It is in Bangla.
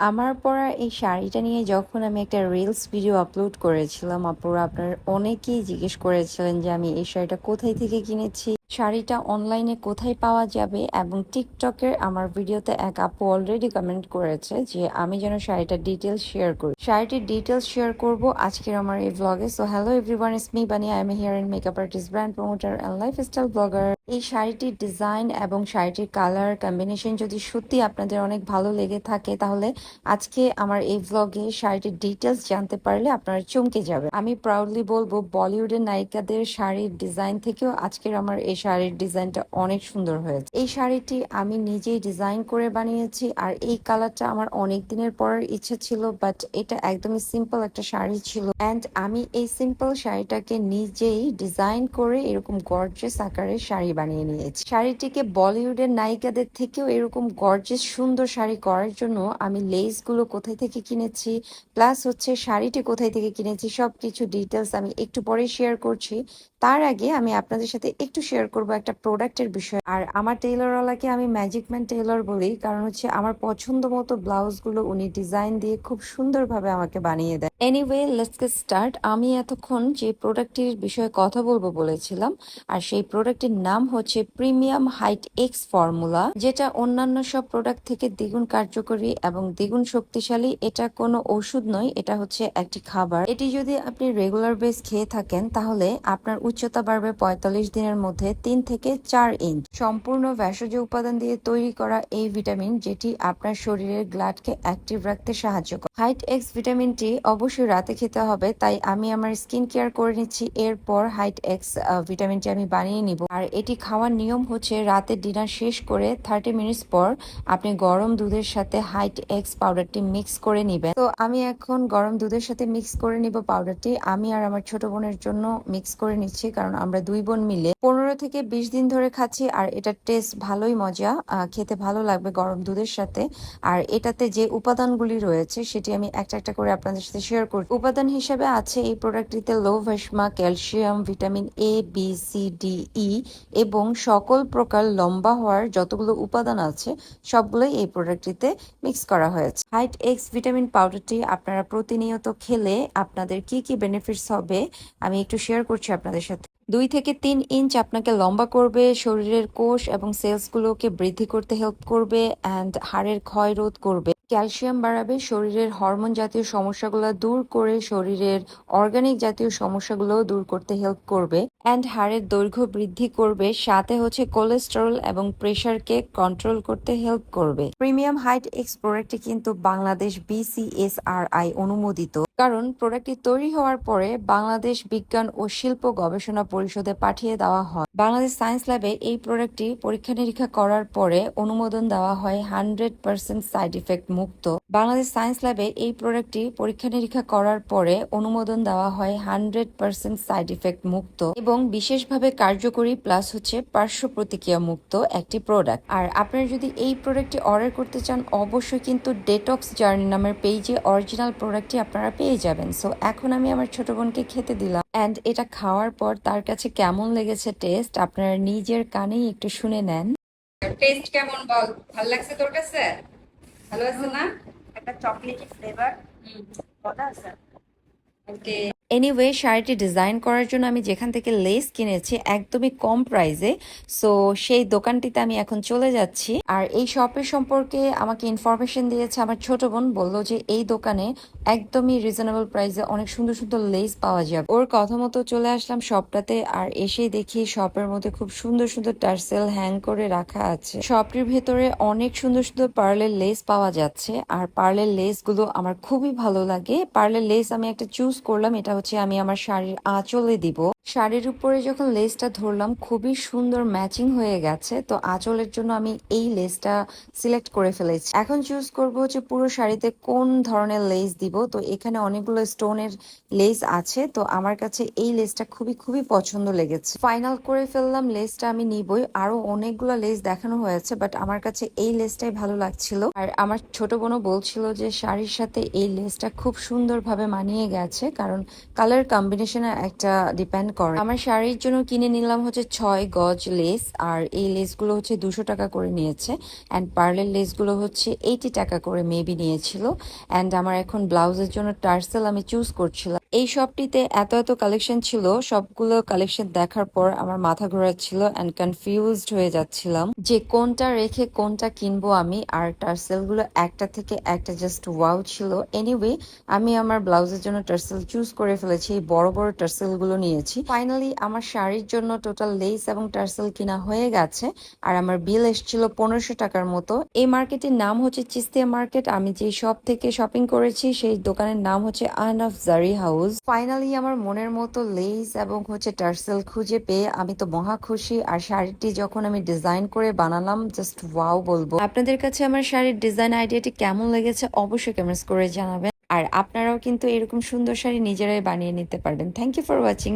আমার পরা এই শাড়িটা নিয়ে যখন আমি একটা রিলস ভিডিও আপলোড করেছিলাম, আপুরা আপনার অনেকেই জিজ্ঞেস করেছিলেন যে আমি এই শাড়িটা কোথায় থেকে কিনেছি। শাড়িটা অনলাইনে কোথায় পাওয়া যাবে এবং টিকটকের আমার ভিডিওতে এক আপু অলরেডি কমেন্ট করেছে যে, আমি যেন শাড়িটার ডিটেলস শেয়ার করি। শাড়িটির ডিটেলস শেয়ার করব আজকের আমার এই ব্লগে so hello everyone is me Bani I am here and makeup artist brand promoter and lifestyle blogger এই শাড়িটির ডিজাইন এবং শাড়িটির কালার কম্বিনেশন যদি সত্যি আপনাদের অনেক ভালো লেগে থাকে, তাহলে আজকে আমার এই ব্লগে শাড়িটির ডিটেলস জানতে পারলে আপনারা চমকে যাবে আমি প্রাউডলি বলব বলিউডের নায়িকাদের শাড়ির ডিজাইন থেকেও আজকের আমার এই শাড়ির ডিজাইনটা অনেক সুন্দর হয়েছে। এই শাড়িটি আমি নিজেই ডিজাইন করে বানিয়েছি আর এই কালারটা আমার অনেক দিনের পরের ইচ্ছা ছিল বাট এটা একদমই সিম্পল একটা শাড়ি ছিল। অ্যান্ড আমি এই সিম্পল শাড়িটাকে নিজেই ডিজাইন করে এরকম গর্জেস আকারে শাড়ি বানিয়ে নিয়েছি। শাড়িটিকে বলিউডের নায়িকাদের থেকেও এরকম গর্জেস সুন্দর শাড়ি করার জন্য আমি লেসগুলো কোথায় থেকে কিনেছি প্লাস হচ্ছে শাড়িটি কোথায় থেকে কিনেছি সব কিছু ডিটেলস আমি একটু পরে শেয়ার করছি। তার আগে আমি আপনাদের সাথে একটু শেয়ার করব একটা প্রোডাক্টের বিষয়। আর আমার টেইলরওয়ালাকে আমি ম্যাজিক ম্যান টেইলর বলি, কারণ হচ্ছে আমার পছন্দ মতো ব্লাউজগুলো উনি ডিজাইন দিয়ে খুব সুন্দরভাবে আমাকে বানিয়ে দেয় এনিওয়ে লেটস গেট স্টার্ট আমি এতক্ষণ যে প্রোডাক্টটির বিষয়ে কথা বলব বলেছিলাম, আর সেই প্রোডাক্টের নাম হচ্ছে প্রিমিয়াম হাইট এক্স ফর্মুলা যেটা অন্যান্য সব প্রোডাক্ট থেকে দ্বিগুণ কার্যকরী এবং দ্বিগুণ শক্তিশালী। এটা কোনো ওষুধ নয়, এটা হচ্ছে একটি খাবার। এটি যদি আপনি রেগুলার বেস খেয়ে থাকেন, তাহলে আপনার উচ্চতা বাড়বে পঁয়তাল্লিশ দিনের মধ্যে। তিন থেকে চার ইঞ্চ সম্পূর্ণ ভেষজ উপাদান দিয়ে তৈরি করা এই ভিটামিন যেটি আপনার শরীরের গ্লাডকে অ্যাক্টিভ রাখতে সাহায্য করে। হাইট এক্স ভিটামিনটি অবশ্যই রাতে খেতে হবে, তাই আমি আমার স্কিন কেয়ার করে নিচ্ছি। এরপর হাইট এক্স ভিটামিনটি আমি বানিয়ে নিব। আর এটি খাওয়ার নিয়ম হচ্ছে রাতে ডিনার শেষ করে থার্টি মিনিটস পর আপনি গরম দুধের সাথে হাইট এক্স পাউডারটি মিক্স করে নিবেন। তো আমি এখন গরম দুধের সাথে মিক্স করে নিব পাউডারটি আমি আর আমার ছোট বোনের জন্য মিক্স করে নিচ্ছি, কারণ আমরা দুই বোন মিলে। পনেরো থেকে বিশ দিন ধরে খাচ্ছি, আর এটার টেস্ট ভালোই মজা খেতে ভালো লাগবে গরম দুধের সাথে। আর এটাতে যে উপাদানগুলি রয়েছে, সেটি আমি একটা একটা করে আপনাদের সাথে শেয়ার করি উপাদান হিসেবে আছে এই প্রোডাক্টটিতে লো ভেসমা calcium vitamin A B C D E এবং সকল প্রকার লম্বা হওয়ার যতগুলো উপাদান আছে, সবগুলোই এই প্রোডাক্টটিতে মিক্স করা হয়েছে। হাইট এক্স ভিটামিন পাউডারটি আপনারা প্রতিনিয়ত খেলে আপনাদের কি কি বেনিফিটস হবে, আমি একটু শেয়ার করছি আপনাদের সাথে। দুই থেকে তিন ইঞ্চ আপনাকে লম্বা করবে, শরীরের কোষ এবং সেলসগুলোকে বৃদ্ধি করতে হেল্প করবে অ্যান্ড হাড়ের ক্ষয় রোধ করবে। ক্যালসিয়াম বাড়াবে, শরীরের হরমোন জাতীয় সমস্যাগুলো দূর করে শরীরের অর্গানিক জাতীয় সমস্যাগুলো দূর করতে হেল্প করবে। অ্যান্ড হাড়ের দৈর্ঘ্য বৃদ্ধি করবে সাথে হচ্ছে কোলেস্টেরল এবং প্রেশারকে কন্ট্রোল করতে হেল্প করবে। প্রিমিয়াম হাইট এক্স প্রোডাক্টটি কিন্তু বাংলাদেশ বিসিএসআরআই অনুমোদিত। কারণ প্রোডাক্টটি তৈরি হওয়ার পরে বাংলাদেশ বিজ্ঞান ও শিল্প গবেষণা পরিষদে পাঠিয়ে দেওয়া হয়। বাংলাদেশ সায়েন্স ল্যাবে এই প্রোডাক্টটি পরীক্ষা নিরীক্ষা করার পরে অনুমোদন দেওয়া হয় হান্ড্রেড পার্সেন্ট সাইড ইফেক্ট মুক্ত। বাংলাদেশ সায়েন্স ল্যাবে এই প্রোডাক্টটি পরীক্ষা নিরীক্ষা করার পরে অনুমোদন দেওয়া হয় হান্ড্রেড পার্সেন্ট সাইড ইফেক্ট মুক্ত। এবং বিশেষভাবে কার্যকরী প্লাস হচ্ছে পার্শ্ব প্রতিক্রিয়া মুক্ত একটি প্রোডাক্ট আর আপনারা যদি এই প্রোডাক্টটি অর্ডার করতে চান অবশ্যই কিন্তু ডেটক্স জার্নি নামের পেজে অরিজিনাল প্রোডাক্টটি আপনারা পেয়ে যাবেন। সো এখন আমি আমার ছোট বোনকে খেতে দিলাম। অ্যান্ড এটা খাওয়ার পর তার কাছে কেমন লেগেছে টেস্ট আপনারা নিজের কানেই একটু শুনে নেন। টেস্ট কেমন বল? ভালো লাগছে তোর কাছে? ভালো আছে না? একটা চকলেটি ফ্লেভার মজা আছে। ওকে এনিওয়ে শাড়িটি ডিজাইন করার জন্য আমি যেখান থেকে লেস কিনেছি একদমই কম প্রাইসে সো সেই দোকানটিতে আমি এখন চলে যাচ্ছি। আর এই শপের সম্পর্কে আমাকে ইনফরমেশন দিয়েছে আমার ছোট বোন, বলল যে এই দোকানে একদমই রিজনেবল প্রাইসে অনেক সুন্দর সুন্দর লেস পাওয়া যাবে। ওর কথা মতো চলে আসলাম শপটাতে আর এসেই দেখি শপের মধ্যে খুব সুন্দর সুন্দর টার্সেল হ্যাং করে রাখা আছে। শপটির ভেতরে অনেক সুন্দর সুন্দর পার্লের লেস পাওয়া যাচ্ছে। আর পার্লের লেসগুলো আমার খুবই ভালো লাগে। পার্লের লেস আমি একটা চুজ করলাম, এটা হচ্ছে আমি আমার শাড়ির আঁচলে দিব। শাড়ির উপরে যখন লেসটা ধরলাম, খুবই সুন্দর ম্যাচিং হয়ে গেছে। তো আঁচলের জন্য আমি এই লেসটা সিলেক্ট করে ফেলেছি। এখন চুজ করব হচ্ছে পুরো শাড়িতে কোন ধরনের লেস দিব। তো এখানে অনেকগুলো স্টোনের লেস আছে। তো আমার কাছে এই লেসটা খুবই খুবই পছন্দ লেগেছে। ফাইনাল করে ফেললাম লেসটা আমি নিবই। আরও অনেকগুলো লেস দেখানো হয়েছে বাট আমার কাছে এই লেসটাই ভালো লাগছিল। আর আমার ছোট বোনও বলছিল যে শাড়ির সাথে এই লেসটা খুব সুন্দরভাবে মানিয়ে গেছে, কারণ কালার কম্বিনেশনে একটা ডিপেন্ড করে। আমার শাড়ির জন্য কিনে নিলাম হচ্ছে ছয় গজ লেস আর এই লেসগুলো হচ্ছে দুশো টাকা করে নিয়েছে। অ্যান্ড পার্লের লেসগুলো হচ্ছে এইটি টাকা করে মেবি নিয়েছিল। অ্যান্ড আমার এখন ব্লাউজের জন্য টার্সেল আমি চুজ করছিলাম। এই শপটিতে এত এত কালেকশন ছিল, সবগুলো কালেকশন দেখার পর আমার মাথা ঘোরাচ্ছিল অ্যান্ড কনফিউজড হয়ে যাচ্ছিলাম যে কোনটা রেখে কোনটা কিনবো আমি আর টার্সেলগুলো একটা থেকে একটা জাস্ট ওয়াও ছিল। এনিওয়ে আমি আমার ব্লাউজের জন্য টার্সেল চুজ করে ফেলেছি এই বড় বড় টার্সেলগুলো নিয়েছি। ফাইনালি আমার শাড়ির জন্য টোটাল লেস এবং টার্সেল কিনা হয়ে গেছে আর আমার বিল এসেছিল পনেরোশো টাকার মতো। এই মার্কেটের নাম হচ্ছে চিস্তিয়া মার্কেট আমি যে শপ থেকে শপিং করেছি, সেই দোকানের নাম হচ্ছে আন অফ জারি হাউস ফাইনালি আমার মনের মতো লেস এবং হচ্ছে টার্সেল খুঁজে পেয়ে আমি তো মহা খুশি। আর শাড়িটি যখন আমি ডিজাইন করে বানালাম জাস্ট ওয়াও বলব। আপনাদের কাছে আমার শাড়ির ডিজাইন আইডিয়াটি কেমন লেগেছে অবশ্যই কমেন্টস করে জানাবেন। আর আপনারাও কিন্তু এরকম সুন্দর শাড়ি নিজেরাই বানিয়ে নিতে পারবেন। Thank you for watching